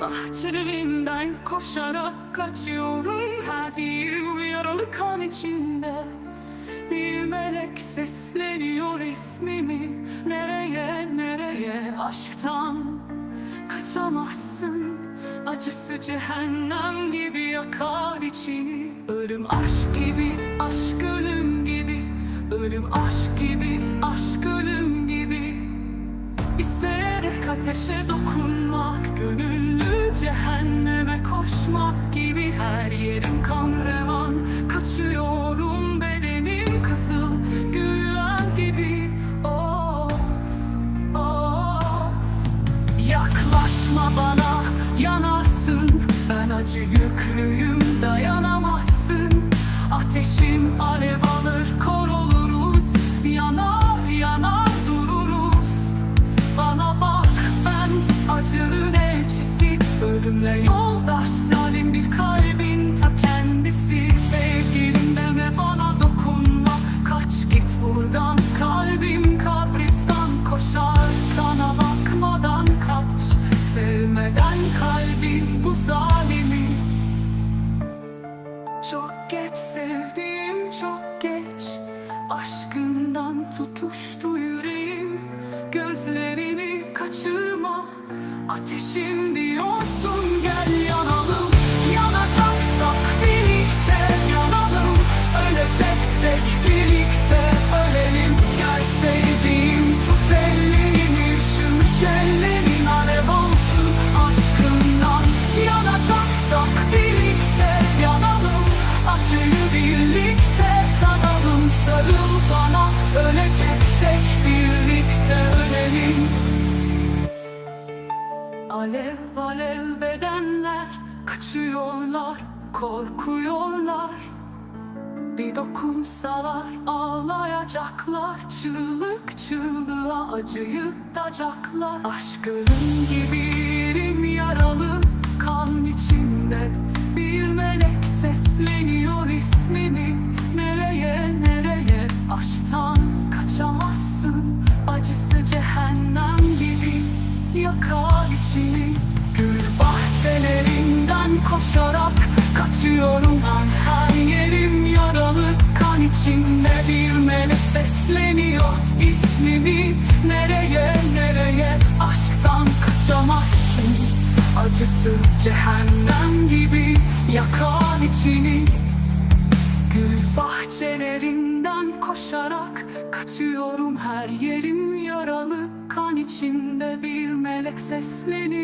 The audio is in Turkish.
Bahçelerinden koşarak kaçıyorum. Her yerim yaralı kan içinde Bir melek sesleniyor ismimi. Nereye nereye? Aşktan kaçamazsın. Acısı cehennem gibi yakar içini. Ölüm aşk gibi, aşk ölüm gibi. Ölüm aşk gibi, aşk ölüm gibi İsteyerek ateşe dokunmak Gönüllü cehenneme koşmak gibi Her yerim kan revan. Kaçıyorum bedenim kızıl Gülen gibi. Of, of. Yaklaşma bana yanarsın. Ben acı yüklüyüm dayanamazsın Aşkından tutuştu yüreğim Gözlerini kaçırma Ateşim diyorsun gel yanalım Alev alev bedenler kaçıyorlar, korkuyorlar. Bir dokunsalar ağlayacaklar Çığlık çığlığa acı yutacaklar. Aşkın gibi yerim yaralı kan içinde Bir melek sesleniyor ismini. Nereye nereye? Aşktan kaçamazsın Acısı cehennem yakar içini Gül bahçelerinden koşarak kaçıyorum ben. Her yerim yaralı kan içinde bir melek sesleniyor. İsmimi Nereye nereye? Aşktan kaçamazsın. Acısı cehennem gibi yakar içini Gül bahçelerinden koşarak kaçıyorum her yerim yaralı kan içinde bir melek sesleniyor